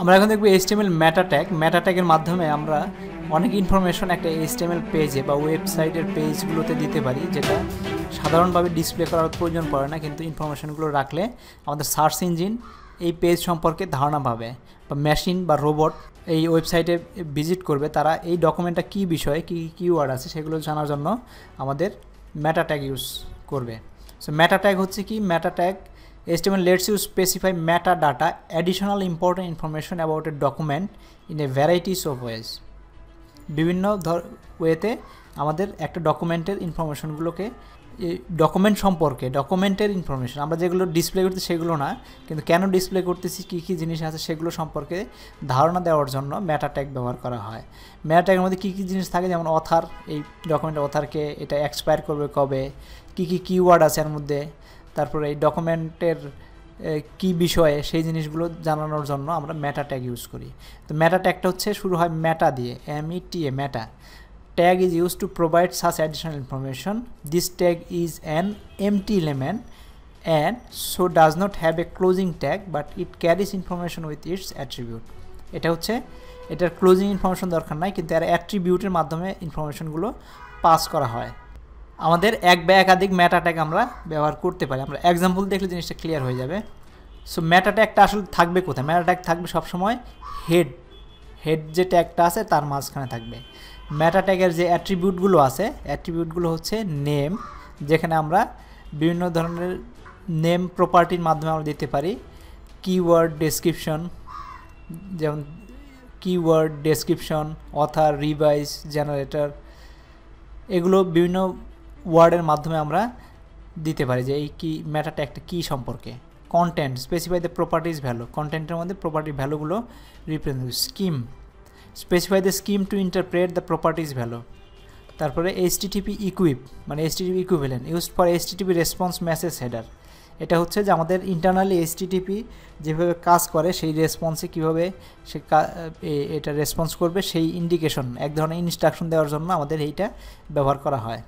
আমরা এখন দেখব এইচটিএমএল ম্যাটা ট্যাগ ম্যাটা ট্যাগের মাধ্যমে আমরা অনেক ইনফরমেশন একটা এইচটিএমএল পেজে বা ওয়েবসাইটের পেজগুলোতে দিতে পারি, যেটা সাধারণভাবে ডিসপ্লে করার প্রয়োজন পড়ে না, কিন্তু ইনফরমেশনগুলো রাখলে আমাদের সার্চ ইঞ্জিন এই পেজ সম্পর্কে ধারণা পাবে বা মেশিন বা রোবট এই ওয়েবসাইটে ভিজিট করবে। তারা এই ডকুমেন্টটা কী বিষয়ে, কী কিওয়ার্ড আছে সেগুলো জানার জন্য আমাদের ম্যাটা ট্যাগ ইউজ করবে। সো ম্যাটা ট্যাগ হচ্ছে কি? Meta tag HTML lets you specify metadata, additional important information about a document in a varieties of ways. বিভিন্ন ধর ওয়েতে আমাদের একটা ডকুমেন্টের ইনফরমেশনগুলোকে ডকুমেন্ট সম্পর্কে ডকুমেন্টের ইনফরমেশন আমরা যেগুলো ডিসপ্লে করতে সেগুলো না কিন্তু কেন ডিসপ্লে করতেছি কী কী জিনিস আছে সেগুলো সম্পর্কে ধারণা দেওয়ার জন্য ম্যাটা ট্যাগ ব্যবহার করা হয় ম্যাটা ট্যাগের মধ্যে কী কী জিনিস থাকে যেমন অথার এই ডকুমেন্টের অথারকে এটা এক্সপায়ার করবে কবে কী কী কিওয়ার্ড আছে এর মধ্যে তারপরে এই ডকুমেন্টের কি বিষয়ে সেই জিনিসগুলো জানানোর জন্য আমরা ম্যাটা ট্যাগ ইউজ করি। তো ম্যাটা ট্যাগটা হচ্ছে শুরু হয় ম্যাটা দিয়ে M E T A meta tag is use to provide such additional information this tag is an empty element and so does not have a closing tag but it carries information with its attribute এটা হচ্ছে, এটার closing information দরকার নাই, কিন্তু এর অ্যাট্রিবিউটের মাধ্যমে ইনফরমেশনগুলো pass করা হয়। আমাদের এক বা একাধিক ম্যাটা ট্যাগ আমরা ব্যবহার করতে পারি। আমরা এক্সাম্পল দেখলে জিনিসটা ক্লিয়ার হয়ে যাবে। সো ম্যাটা ট্যাগটা আসলে থাকবে কোথায়? ম্যাটা ট্যাগ থাকবে সবসময় হেড হেড যে ট্যাগটা আছে, তার মাঝখানে থাকবে। ম্যাটা ট্যাগের যে অ্যাট্রিবিউটগুলো আছে অ্যাট্রিবিউটগুলো হচ্ছে নেম যেখানে আমরা বিভিন্ন ধরনের নেম প্রপার্টির মাধ্যমে আমরা দিতে পারি। কিওয়ার্ড ডেসক্রিপশন যেমন keyword description author revise generator এগুলো বিভিন্ন ওয়ার্ডের মাধ্যমে আমরা দিতে পারি যে এই কি, ম্যাটারটা একটা কী সম্পর্কে। Content specify the properties value কন্টেন্টের মধ্যে প্রপার্টির ভ্যালুগুলো represent scheme specify the scheme to interpret the properties value তারপরে এইচটিটিপি ইকুইপ মানে HTTP equivalent use for HTTP response message header এটা হচ্ছে যে আমাদের ইন্টারনালি এইচটিটিপি যেভাবে কাজ করে, সেই রেসপন্সে কীভাবে সে এটা রেসপন্স করবে, সেই ইন্ডিকেশন এক ধরনের ইনস্ট্রাকশন দেওয়ার জন্য আমাদের এইটা ব্যবহার করা হয়।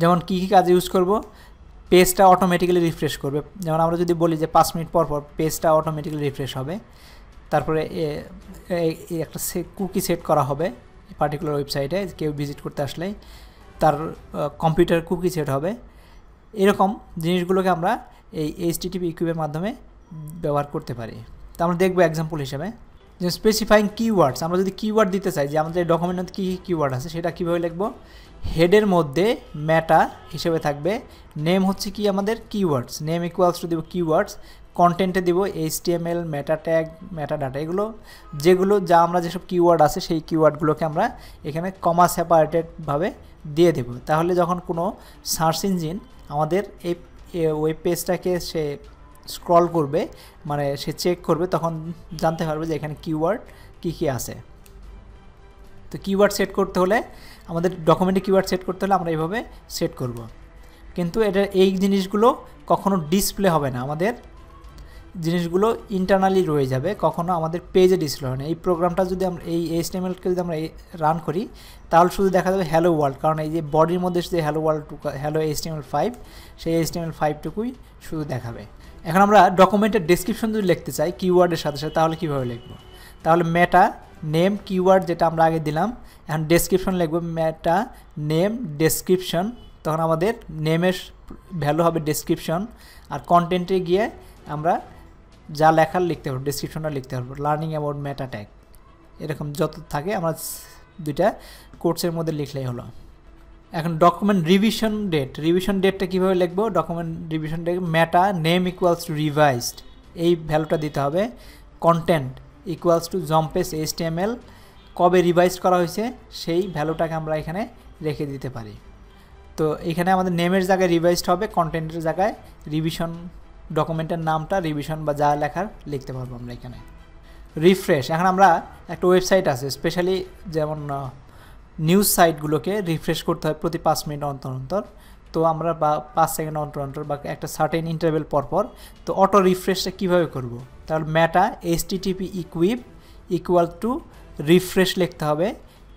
যেমন কী কী কাজে ইউজ করব পেজটা অটোমেটিক্যালি রিফ্রেশ করবে। যেমন আমরা যদি বলি যে পাঁচ মিনিট পর পর পেজটা অটোমেটিক্যালি রিফ্রেশ হবে, তারপরে একটা কুকি সেট করা হবে পার্টিকুলার ওয়েবসাইটে কেউ ভিজিট করতে আসলে তার কম্পিউটার কুকি সেট হবে। এরকম জিনিসগুলোকে আমরা এই এইচটিটিপি ইকুইপের মাধ্যমে ব্যবহার করতে পারি। তো আমরা দেখব এক্সাম্পল হিসাবে। যে স্পেসিফাইং কিওয়ার্ডস আমরা যদি কিওয়ার্ড দিতে চাই, যে আমাদের ডকুমেন্টের কী কী কিওয়ার্ড আছে, সেটা কীভাবে লিখব? হেডের মধ্যে ম্যাটা হিসেবে থাকবে নেম হচ্ছে কি আমাদের? কিওয়ার্ডস নেম ইকুয়ালস টু দিব কিওয়ার্ডস কন্টেন্টে দিব এল মেটা ট্যাগ ম্যাটা ডাটা এগুলো যেগুলো যা আমরা যেসব কিওয়ার্ড আছে, সেই কিওয়ার্ডগুলোকে আমরা এখানে কমা সেপারেটেডভাবে দিয়ে দেব। তাহলে যখন কোনো সার্চ ইঞ্জিন আমাদের এই ওয়েব পেজটাকে সে স্ক্রল করবে মানে সে চেক করবে, তখন জানতে পারবে যে এখানে কিওয়ার্ড কী কী আছে। তো কিওয়ার্ড সেট করতে হলে, আমাদের ডকুমেন্টে কিওয়ার্ড সেট করতে হলে আমরা এইভাবে সেট করব। কিন্তু এটা, এই জিনিসগুলো কখনো ডিসপ্লে হবে না। আমাদের জিনিসগুলো ইন্টারনালি রয়ে যাবে, কখনো আমাদের পেজে ডিসপ্লে হয় না। এই প্রোগ্রামটা যদি আমরা, এই এইচটিএমএলকে যদি আমরা রান করি, তাহলে শুধু দেখা যাবে হ্যালো ওয়ার্ল্ড কারণ এই যে বডির মধ্যে যে hello world hello HTML five সেই এইচটিএমএল ফাইভটুকুই শুধু দেখাবে। এখন আমরা ডকুমেন্টের ডেসক্রিপশন যদি লিখতে চাই কিওয়ার্ডের সাথে সাথে, তাহলে কীভাবে লিখব? তাহলে মেটা নেম কিওয়ার্ড যেটা আমরা আগে দিলাম, এখন ডেসক্রিপশন লিখব মেটা নেম ডেসক্রিপশন তখন আমাদের নেমের ভ্যালু হবে ডেসক্রিপশন আর কন্টেন্টে গিয়ে আমরা যা লেখার লিখতে পারব ডেসক্রিপশনটা লিখতে পারব লার্নিং অ্যাবাউট মেটা ট্যাগ এরকম যত থাকে, আমরা দুইটা কোর্সের মধ্যে লিখলেই হলো। এখন ডকুমেন্ট রিভিশন ডেট রিভিশন ডেটটা কীভাবে লিখব? Document revision date meta name equals to revised এই ভ্যালুটা দিতে হবে। Content equals to Jompesh HTML কবে রিভাইজ করা হয়েছে? সেই ভ্যালুটাকে আমরা এখানে রেখে দিতে পারি। তো এখানে আমাদের নেমের জায়গায় রিভাইজড হবে কন্টেন্টের জায়গায় রিভিশন ডকুমেন্টের নামটা রিভিশন বা যা লেখার লিখতে পারব আমরা এখানে। রিফ্রেশ এখন আমরা একটা ওয়েবসাইট আছে স্পেশালি যেমন নিউজ সাইটগুলোকে রিফ্রেশ করতে হয় প্রতি পাঁচ মিনিট অন্তর অন্তর। তো আমরা বা পাঁচ সেকেন্ড অন্তর অন্তর বা একটা সার্টেন ইন্টারভেল পরপর তো অটো রিফ্রেশটা কীভাবে করব? তাহলে meta HTTP equiv equal to refresh লিখতে হবে।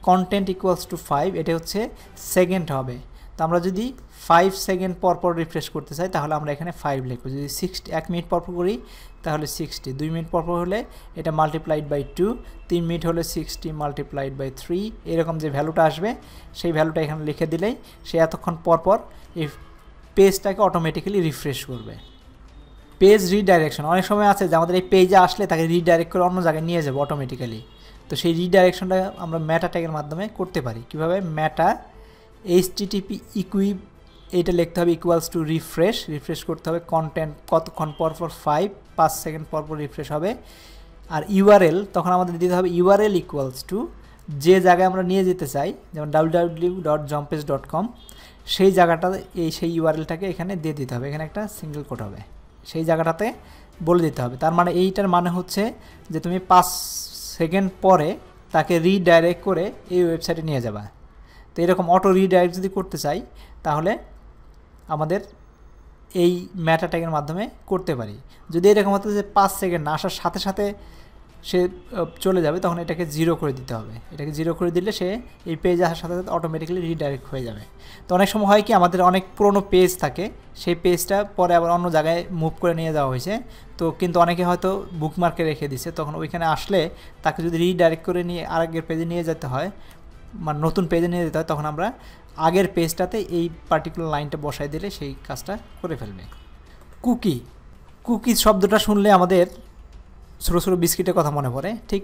কন্টেন্ট ইকুয়ালস টু ফাইভ এটা হচ্ছে সেকেন্ড হবে। তো আমরা যদি ফাইভ সেকেন্ড পর পর রিফ্রেশ করতে চাই, তাহলে আমরা এখানে ফাইভ লিখব। যদি সিক্সটি এক মিনিট পর পর করি, তাহলে সিক্সটি দুই মিনিট পর পর হলে এটা মাল্টিপ্লাইড বাই টু তিন মিনিট হলে সিক্সটি মাল্টিপ্লাইড বাই থ্রি এরকম যে ভ্যালুটা আসবে, সেই ভ্যালুটা এখানে লিখে দিলেই সে এতক্ষণ পর পর এই পেজটাকে অটোমেটিক্যালি রিফ্রেশ করবে। পেজ রিডাইরেকশন অনেক সময় আছে যে আমাদের এই পেজে আসলে তাকে রিডাইরেক্ট করে অন্য জায়গায় নিয়ে যাবে অটোমেটিক্যালি তো সেই রিডাইরেকশনটা আমরা ম্যাটা ট্যাগের মাধ্যমে করতে পারি। কীভাবে? ম্যাটা এইচ টিটিপি ইকুইব এইটা লিখতে হবে ইকুয়ালস টু রিফ্রেশ রিফ্রেশ করতে হবে কন্টেন্ট কতক্ষণ পর পর ফাইভ পাঁচ সেকেন্ড পর পর রিফ্রেশ হবে। আর ইউআরএল তখন আমাদের দিতে হবে ইউআরএল ইকুয়ালস টু যে জায়গায় আমরা নিয়ে যেতে চাই, যেমন W dot Jompesh dot com সেই জায়গাটা, এই সেই ইউআরএলটাকে এখানে দিয়ে দিতে হবে। এখানে একটা সিঙ্গেল কোড হবে। সেই জায়গাটাতে বলে দিতে হবে। তার মানে এইটার মানে হচ্ছে যে তুমি পাঁচ সেকেন্ড পরে তাকে রিডাইরেক্ট করে এই ওয়েবসাইটে নিয়ে যাবা। তো এরকম অটো রিডাইরেক্ট যদি করতে চাই, তাহলে আমাদের এই ম্যাটা ট্যাগের মাধ্যমে করতে পারি। যদি এরকম হতো যে পাঁচ সেকেন্ড আসার সাথে সাথে সে চলে যাবে, তখন এটাকে জিরো করে দিতে হবে। এটাকে জিরো করে দিলে সে এই পেজ আসার সাথে সাথে অটোমেটিক্যালি রিডাইরেক্ট হয়ে যাবে। তো অনেক সময় হয় কি, আমাদের অনেক পুরনো পেজ থাকে, সেই পেজটা পরে আবার অন্য জায়গায় মুভ করে নিয়ে যাওয়া হয়েছে। তো কিন্তু অনেকে হয়তো বুকমার্কে রেখে দিছে, তখন ওইখানে আসলে তাকে যদি রিডাইরেক্ট করে নিয়ে আরেকের পেজে নিয়ে যেতে হয় মানে নতুন পেজে নিয়ে যেতে হয়, তখন আমরা আগের পেজটাতে এই পার্টিকুলার লাইনটা বসাই দিলে সেই কাজটা করে ফেলবে। কুকি কুকি শব্দটা শুনলে আমাদের ছোটো ছোটো বিস্কিটের কথা মনে পড়ে। ঠিক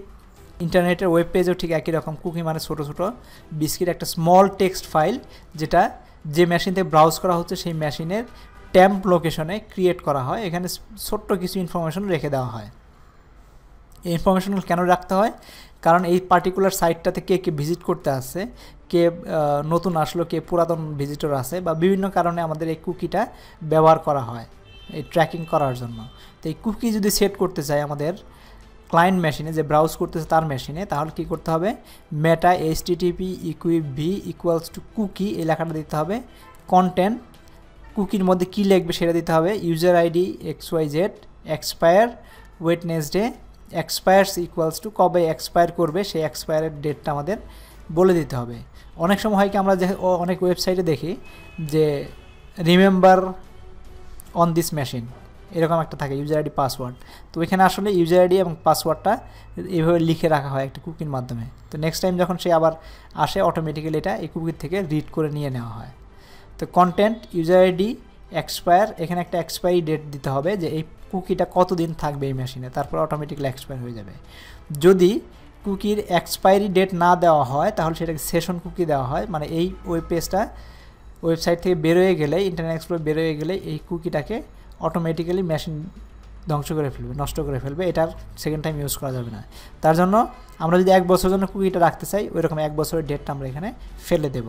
ইন্টারনেটের ওয়েব পেজও ঠিক একই রকম। কুকি মানে ছোটো ছোটো বিস্কিট, একটা স্মল টেক্সট ফাইল যেটা যে মেশিন থেকে ব্রাউজ করা হচ্ছে, সেই মেশিনের ট্যাম্প লোকেশনে ক্রিয়েট করা হয়। এখানে ছোট্ট কিছু ইনফরমেশন রেখে দেওয়া হয়। ইনফরমেশনগুলো কেন রাখতে হয়? কারণ এই পার্টিকুলার সাইটটাতে কে কে ভিজিট করতে আসছে কে নতুন আসলো, কে পুরাতন ভিজিটর আছে বা বিভিন্ন কারণে আমাদের এই কুকিটা ব্যবহার করা হয়, এই ট্র্যাকিং করার জন্য। তো এই কুকি যদি সেট করতে চাই আমাদের ক্লায়েন্ট মেশিনে যে ব্রাউজ করতেছে তার মেশিনে তাহলে কি করতে হবে? Meta HTTP equiv equals to cookie এই লেখাটা দিতে হবে। কন্টেন্ট কুকির মধ্যে কী লিখবে সেটা দিতে হবে। User ID X Y Z expire Wednesday expires equals to কবে এক্সপায়ার করবে, সেই এক্সপায়ারের ডেটটা আমাদের বলে দিতে হবে। অনেক সময় হয় কি, আমরা অনেক ওয়েবসাইটে দেখি যে রিমেম্বার অন দিস মেশিন এরকম একটা থাকে ইউজার আইডি পাসওয়ার্ড তো এখানে আসলে ইউজার আইডি এবং পাসওয়ার্ডটা এইভাবে লিখে রাখা হয় একটা কুকির মাধ্যমে। তো নেক্সট টাইম যখন সে আবার আসে অটোমেটিক্যালি এটা এই কুকির থেকে রিড করে নিয়ে নেওয়া হয়। তো কন্টেন্ট ইউজার আইডি এক্সপায়ার এখানে একটা এক্সপায়ারি ডেট দিতে হবে যে এই কুকিটা কতদিন থাকবে এই মেশিনে তারপর অটোমেটিক্যালি এক্সপায়ার হয়ে যাবে। যদি কুকির এক্সপায়ারি ডেট না দেওয়া হয়, তাহলে সেটাকে সেশন কুকি দেওয়া হয় মানে এই ওয়েব পেজটা ওয়েবসাইট থেকে বেরোয় গেলে ইন্টারনেট এক্সপ্লোর বেরোয় গেলে এই কুকিটাকে অটোমেটিক্যালি মেশিন ধ্বংস করে ফেলবে, নষ্ট করে ফেলবে এটার সেকেন্ড টাইম ইউজ করা যাবে না। তার জন্য আমরা যদি এক বছরের জন্য কুকিটা রাখতে চাই ওই রকম এক বছরের ডেটটা আমরা এখানে ফেলে দেব।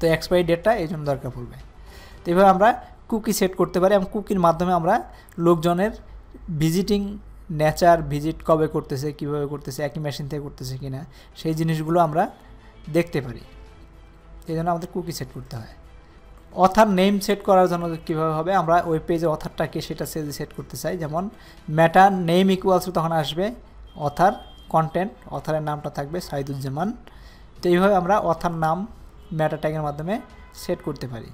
তো এক্সপায়ারি ডেটটা এই জন্য দরকার পড়বে। তো এইভাবে আমরা কুকি সেট করতে পারি এবং কুকির মাধ্যমে আমরা লোকজনের ভিজিটিং নেচার ভিজিট কবে করতেছে, কীভাবে করতেছে, একই মেশিন থেকে করতেছে কিনা, সেই জিনিসগুলো আমরা দেখতে পারি। এই জন্য আমাদের কুকি সেট করতে হয়। অথার নেম সেট করার জন্য কীভাবে হবে, আমরা ওই পেজে অথারটাকে সেটা সেজে সেট করতে চাই। যেমন, ম্যাটার নেম ইকুয়ালস তখন আসবে অথার কন্টেন্ট অথারের নামটা থাকবে সাইদুজ্জামান। তো এইভাবে আমরা অথার নাম, ম্যাটার ট্যাগের মাধ্যমে সেট করতে পারি।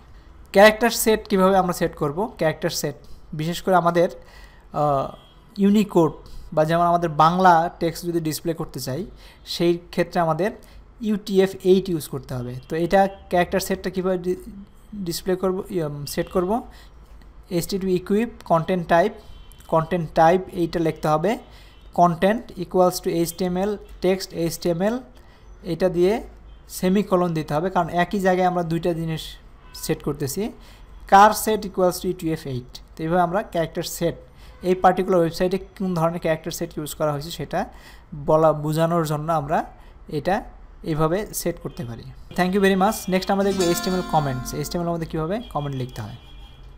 ক্যারেক্টার সেট কীভাবে আমরা সেট করব? ক্যারেক্টার সেট বিশেষ করে আমাদের ইউনিকোড বা যেমন আমাদের বাংলা টেক্সট যদি ডিসপ্লে করতে চাই, সেই ক্ষেত্রে আমাদের ইউটিএফ এইট ইউজ করতে হবে। তো এটা ক্যারেক্টার সেটটা কীভাবে ডিসপ্লে করব সেট করব? এসটি two equiv content type content type এইটা লিখতে হবে। Content equals to H HTML text HTML এটা দিয়ে সেমিকলন দিতে হবে। কারণ একই জায়গায় আমরা দুইটা জিনিস সেট করতেছি। Charset equals to UTF eight তো এইভাবে আমরা ক্যারেক্টার সেট এই পার্টিকুলার ওয়েবসাইটে কোন ধরনের ক্যারেক্টার সেট ইউজ করা হয়েছে সেটা বলা, বোঝানোর জন্য আমরা এটা এইভাবে সেট করতে পারি। Thank you very much next আমরা দেখব এইচটিএমএল কমেন্টস এইচটিএমএল আমাদের কীভাবে কমেন্ট লিখতে হয়।